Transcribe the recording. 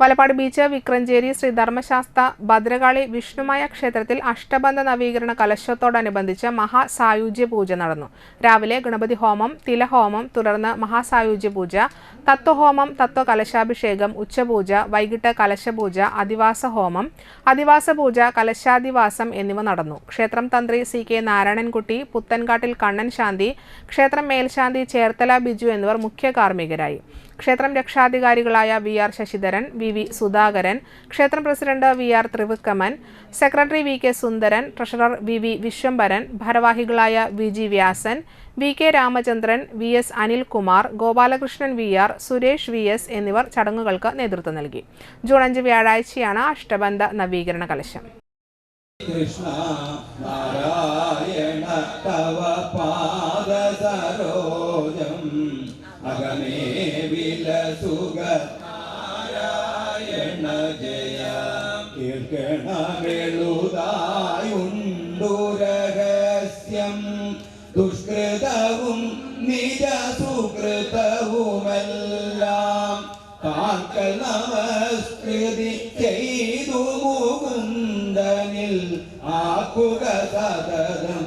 Valappad beach Vikrancheri Shri Dharmasastha Bhadrakali Vishnumaya ക്ഷേത്രത്തിൽ അഷ്ടബന്ധ നവീകരണ കലശത്തോടനുബന്ധിച്ച് മഹാസായുജ്യ പൂജ നടന്നു. രാവിലെ ഗണപതി ഹോമം തിലഹോമം തുടർന്ന് മഹാസായുജ്യ പൂജ തത്വഹോമം തത്വ കലശാഭിഷേകം ഉച്ചപൂജ വൈകിട്ട് കലശപൂജ അധിവാസ ഹോമം അധിവാസ പൂജ കലശാധിവാസം എന്നിവ നടന്നു. ക്ഷേത്രം തന്ത്രി സി കെ നാരായണൻകുട്ടി പുത്തൻകാട്ടിൽ കണ്ണൻ ശാന്തി ക്ഷേത്രം മേൽശാന്തി ചേർത്തല ബിജു എന്നിവർ മുഖ്യ കാർമ്മികരായി ക്ഷേത്രം രക്ഷാധികാരികളായ V R Sasidharan V V Sudhakaran ക്ഷേത്രം president V R Thrivikraman secretary V K Sundaran treasurer V V Viswambharan ഭാരവാഹികളായ V G Vyasan V K Ramachandran V S Anilkumar Gopalakrishnan V R Suresh V S എന്നിവർ ചടങ്ങുകൾക്ക് നേതൃത്വം നൽകി. June അഞ്ച് വ്യാഴാഴ്ചയാണ് അഷ്ടബന്ധ നവീകരണ കലശം. കൃഷ്ണ മകമേ വിലസുക നാരായണ ജയ. കേൾക്കണമെഴുതായുണ്ടു രഹസ്യം ദുഷ്കൃതവും നിജ സുകൃതവുമെല്ലാം കാക്കൽ നമസ്കൃതി ചെയ്തു മുകുന്ദനിൽ ആക്കുക സതതം